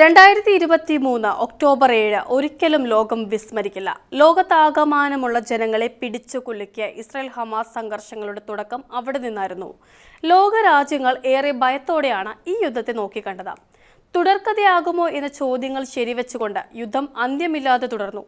രണ്ടായിരത്തി ഇരുപത്തി മൂന്ന് ഒക്ടോബർ ഏഴ് ഒരിക്കലും ലോകം വിസ്മരിക്കില്ല. ലോകത്താകമാനമുള്ള ജനങ്ങളെ പിടിച്ചു കുലുക്കിയ ഇസ്രായേൽ ഹമാസ് സംഘർഷങ്ങളുടെ തുടക്കം അവിടെ നിന്നായിരുന്നു. ലോകരാജ്യങ്ങൾ ഏറെ ഭയത്തോടെയാണ് ഈ യുദ്ധത്തെ നോക്കിക്കണ്ടത്. തുടർക്കഥയാകുമോ എന്ന ചോദ്യങ്ങൾ ശരിവെച്ചുകൊണ്ട് യുദ്ധം അന്ത്യമില്ലാതെ തുടർന്നു.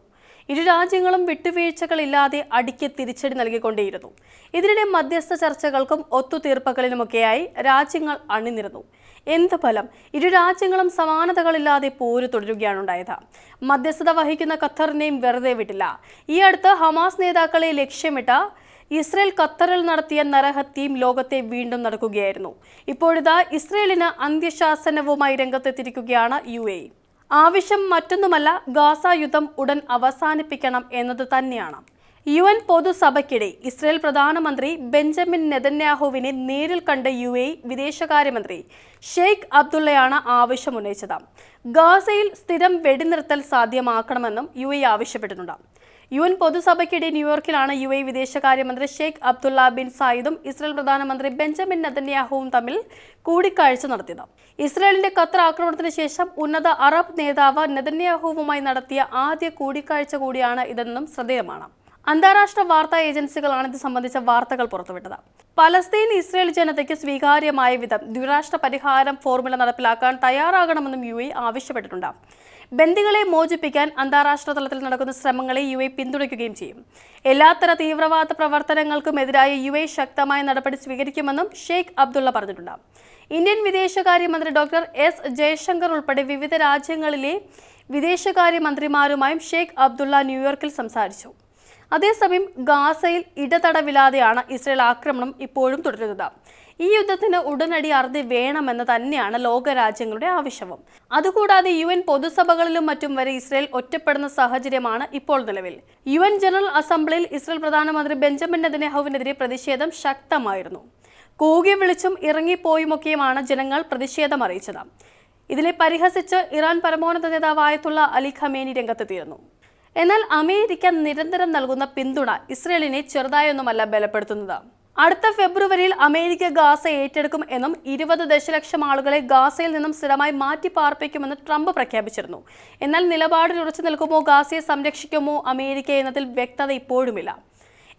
ഇരു രാജ്യങ്ങളും വിട്ടുവീഴ്ചകളില്ലാതെ അടിക്ക് തിരിച്ചടി നൽകിക്കൊണ്ടേയിരുന്നു. ഇതിനിടെ മധ്യസ്ഥ ചർച്ചകൾക്കും ഒത്തുതീർപ്പുകളിലുമൊക്കെയായി രാജ്യങ്ങൾ അണിനിരുന്നു. എന്ത് ഫലം? ഇരു രാജ്യങ്ങളും സമാനതകളില്ലാതെ പോര് തുടരുകയാണ് ഉണ്ടായത് മധ്യസ്ഥത വഹിക്കുന്ന ഖത്തറിനെയും വെറുതെ വിട്ടില്ല. ഈ അടുത്ത് ഹമാസ് നേതാക്കളെ ലക്ഷ്യമിട്ട ഇസ്രയേൽ ഖത്തറിൽ നടത്തിയ നരഹത്യയും ലോകത്തെ വീണ്ടും നടക്കുകയായിരുന്നു. ഇപ്പോഴിതാ ഇസ്രയേലിന് അന്ത്യശാസനവുമായി രംഗത്തെത്തിയിരിക്കുകയാണ് യു എ. ആവശ്യം മറ്റൊന്നുമല്ല ഗാസ യുദ്ധം ഉടൻ അവസാനിപ്പിക്കണം എന്നത് തന്നെയാണ്. യു എൻ പൊതുസഭയ്ക്കിടെ ഇസ്രയേൽ പ്രധാനമന്ത്രി ബെഞ്ചമിൻ നെതന്യാഹുവിനെ നേരിൽ കണ്ട യു എ വിദേശകാര്യമന്ത്രി ഷെയ്ഖ് അബ്ദുള്ളയാണ് ആവശ്യമുന്നയിച്ചത്. ഗാസയിൽ സ്ഥിരം വെടിനിർത്തൽ സാധ്യമാക്കണമെന്നും യു എ ആവശ്യപ്പെട്ടിട്ടുണ്ട്. യു എൻ പൊതുസഭയ്ക്കിടെ ന്യൂയോർക്കിലാണ് യു എ വിദേശകാര്യമന്ത്രി ഷെയ്ഖ് അബ്ദുള്ള ബിൻ സായിദും ഇസ്രായേൽ പ്രധാനമന്ത്രി ബെഞ്ചമിൻ നെതന്യാഹുവും തമ്മിൽ കൂടിക്കാഴ്ച നടത്തിയത്. ഇസ്രായേലിന്റെ ഖത്തർ ആക്രമണത്തിന് ശേഷം ഉന്നത അറബ് നേതാവ് നെതന്യാഹുവുമായി നടത്തിയ ആദ്യ കൂടിക്കാഴ്ച കൂടിയാണ് ഇതെന്നും ശ്രദ്ധേയമാണ്. അന്താരാഷ്ട്ര വാർത്താ ഏജൻസികളാണ് ഇത് സംബന്ധിച്ച വാർത്തകൾ പുറത്തുവിട്ടത്. പലസ്തീൻ ഇസ്രയേൽ ജനതയ്ക്ക് സ്വീകാര്യമായ വിധം ദ്വിരാഷ്ട്ര പരിഹാരം ഫോർമുല നടപ്പിലാക്കാൻ തയ്യാറാകണമെന്നും യു ആവശ്യപ്പെട്ടിട്ടുണ്ട്. ബന്ദികളെ മോചിപ്പിക്കാൻ അന്താരാഷ്ട്ര തലത്തിൽ നടക്കുന്ന ശ്രമങ്ങളെ യു എ പിന്തുണയ്ക്കുകയും ചെയ്യും. എല്ലാത്തര തീവ്രവാദ പ്രവർത്തനങ്ങൾക്കും എതിരായ യു എ ശക്തമായ നടപടി സ്വീകരിക്കുമെന്നും ഷെയ്ഖ് അബ്ദുള്ള പറഞ്ഞിട്ടുണ്ട്. ഇന്ത്യൻ വിദേശകാര്യമന്ത്രി ഡോക്ടർ എസ് ജയശങ്കർ ഉൾപ്പെടെ വിവിധ രാജ്യങ്ങളിലെ വിദേശകാര്യമന്ത്രിമാരുമായും ഷെയ്ഖ് അബ്ദുള്ള ന്യൂയോർക്കിൽ സംസാരിച്ചു. അതേസമയം ഗാസയിൽ ഇടതടവില്ലാതെയാണ് ഇസ്രയേൽ ആക്രമണം ഇപ്പോഴും തുടരുന്നത്. ഈ യുദ്ധത്തിന് ഉടനടി അറുതി വേണമെന്ന് തന്നെയാണ് ലോകരാജ്യങ്ങളുടെ ആവശ്യവും. അതുകൂടാതെ യു എൻ പൊതുസഭകളിലും മറ്റും വരെ ഇസ്രയേൽ ഒറ്റപ്പെടുന്ന സാഹചര്യമാണ് ഇപ്പോൾ നിലവിൽ. യു എൻ ജനറൽ അസംബ്ലിയിൽ ഇസ്രയേൽ പ്രധാനമന്ത്രി ബെഞ്ചമിൻ നെതന്യാഹുവിനെതിരെ പ്രതിഷേധം ശക്തമായിരുന്നു. കൂകി വിളിച്ചും ഇറങ്ങിപ്പോയുമൊക്കെയുമാണ് ജനങ്ങൾ പ്രതിഷേധം അറിയിച്ചത് ഇതിനെ പരിഹസിച്ച് ഇറാൻ പരമോന്നത നേതാവായത്തുള്ള അലി ഖമേനി രംഗത്തെത്തിയിരുന്നു. എന്നാൽ അമേരിക്ക നിരന്തരം നൽകുന്ന പിന്തുണ ഇസ്രയേലിനെ ചെറുതായൊന്നുമല്ല ബലപ്പെടുത്തുന്നത്. അടുത്ത ഫെബ്രുവരിയിൽ അമേരിക്ക ഗാസ ഏറ്റെടുക്കും എന്നും ഇരുപത് ദശലക്ഷം ആളുകളെ ഗാസയിൽ നിന്നും സ്ഥിരമായി മാറ്റി പാർപ്പിക്കുമെന്ന് ട്രംപ് പ്രഖ്യാപിച്ചിരുന്നു. എന്നാൽ നിലപാടിൽ ഉറച്ചു നിൽക്കുമോ ഗാസയെ സംരക്ഷിക്കുമോ അമേരിക്ക എന്നതിൽ വ്യക്തത ഇപ്പോഴുമില്ല.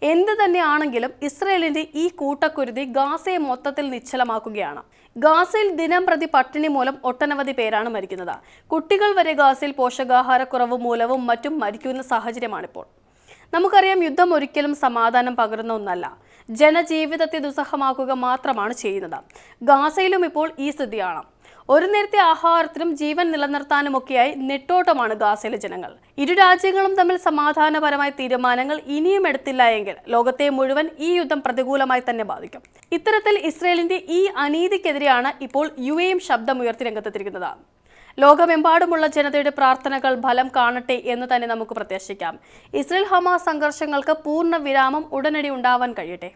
എന്ത് തന്നെയാണെങ്കിലും ഇസ്രയേലിന്റെ ഈ കൂട്ടക്കുരുതി ഗാസയെ മൊത്തത്തിൽ നിശ്ചലമാക്കുകയാണ്. ഗാസയിൽ ദിനം പ്രതി പട്ടിണി മൂലം ഒട്ടനവധി പേരാണ് മരിക്കുന്നത്. കുട്ടികൾ വരെ ഗാസയിൽ പോഷകാഹാരക്കുറവ് മൂലവും മറ്റും മരിക്കുന്ന സാഹചര്യമാണിപ്പോൾ. നമുക്കറിയാം യുദ്ധം ഒരിക്കലും സമാധാനം പകരുന്ന ഒന്നല്ല. ജനജീവിതത്തെ ദുസ്സഹമാക്കുക മാത്രമാണ് ചെയ്യുന്നത്. ഗാസയിലും ഇപ്പോൾ ഈ സ്ഥിതിയാണ്. ഒരു നേരത്തെ ആഹാരത്തിനും ജീവൻ നിലനിർത്താനുമൊക്കെയായി നെട്ടോട്ടമാണ് ഗാസയിലെ ജനങ്ങൾ. ഇരു രാജ്യങ്ങളും തമ്മിൽ സമാധാനപരമായ തീരുമാനങ്ങൾ ഇനിയും എടുത്തില്ല എങ്കിൽ ലോകത്തെ മുഴുവൻ ഈ യുദ്ധം പ്രതികൂലമായി തന്നെ ബാധിക്കും. ഇത്തരത്തിൽ ഇസ്രയേലിന്റെ ഈ അനീതിക്കെതിരെയാണ് ഇപ്പോൾ യു എയും ശബ്ദമുയർത്തി രംഗത്തെത്തിയിരിക്കുന്നത്. ലോകമെമ്പാടുമുള്ള ജനതയുടെ പ്രാർത്ഥനകൾ ഫലം കാണട്ടെ എന്ന് തന്നെ നമുക്ക് പ്രത്യാശിക്കാം. ഇസ്രയേൽ ഹമാസ് സംഘർഷങ്ങൾക്ക് പൂർണ വിരാമം ഉടനടി ഉണ്ടാവാൻ കഴിയട്ടെ.